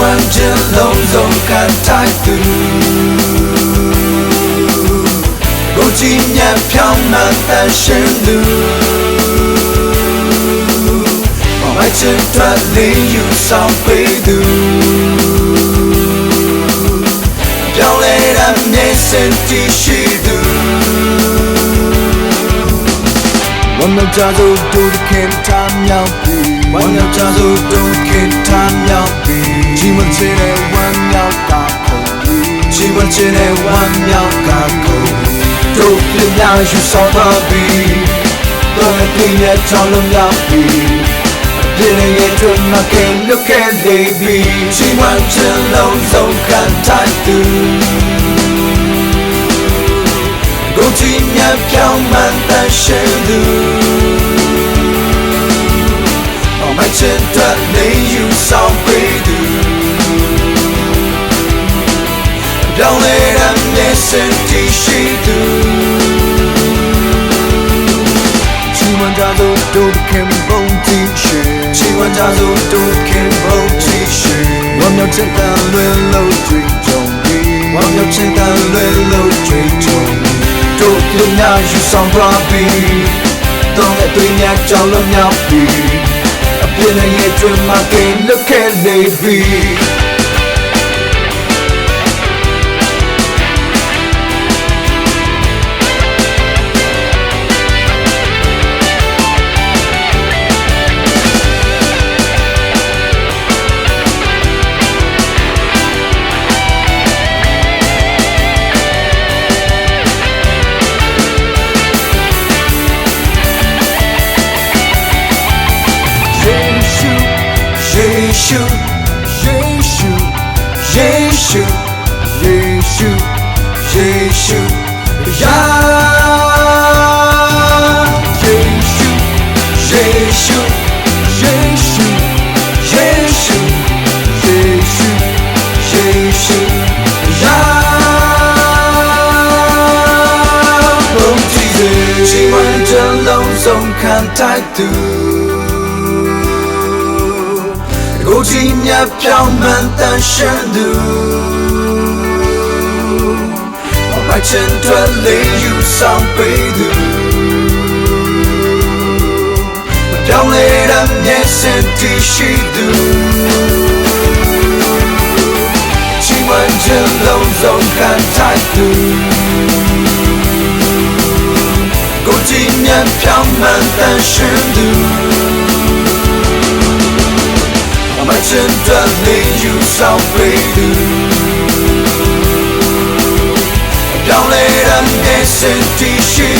ဝန်ကျင်လုံးစုံကန်တိုက်သူဘုရားညံဖြောင်းမှတန်ရှင်သူမချစ်တဲ့လေးယူဆောင်ပေးသူပြောင်းလဲတဲ့မျက်စင်တီရှိသူဝမ်းမြောက်ကြစို့တို့ခင်ထားမြောက်ပြီဝမ်းမြောက်ကြစို့တို့ခင်ထား 虚度。我们家族都得看他喵逼，我们家族都看他喵逼，chỉ muốn chơi để quan nhau cả khẩu chỉ muốn chơi để quan nhau cả khẩu đâu khi nhau dù sao ta bi tôi là tuy nhẹ trong lòng nhau bi Để này nghe thương mà kèm nước kèm để bi chỉ muốn chơi lâu dòng khăn thái tử 如今也飘满单身路，傲慢诊断没有上归途， ပြောင်းလဲတဲ့မျက်စိတည်ရှိသူချီဝန်ကြသောတို့ခင်ဘုံတည်ရှိချီဝန်ကြသောတို့ခင်ဘုံတည်ရှိဝမ်းမြောက်ချင်တဲ့လွယ်လို့ကြွေးကြုံပြီးဝမ်းမြောက်ချင်တဲ့လွယ်လို့ကြွေးကြုံတို့လူများယူဆောင်ပါပြီးတော့အသွေးများကြောင်လို့မြောက်ပြီးအပြည့်နဲ့ရွှေမှာကိလုခဲ့လေပြီ Jeixo, Jeixo, Jeixo, Jeixo, Jeixo, já. Jesus Jesus Jesus Jesus Jesus Jesus já. Vou te mandando. စီမြပြောင်းမှန်တန်ရှင်သူအမချင်ထွက်လေးယူဆောင်ပေးသူမပြောင်းလဲတဲ့မျက်စင်တည်ရှိသူချိန်ဝန်ချင်လုံးစုံခံထိုက်သူကိုကြည့်မြပြောင်းမှန်တန်ရှင်သူ ရှင်တန်နေယူဆောင်ပေးသူပြောင်းလဲတဲ့မျက်စိတည်ရှိ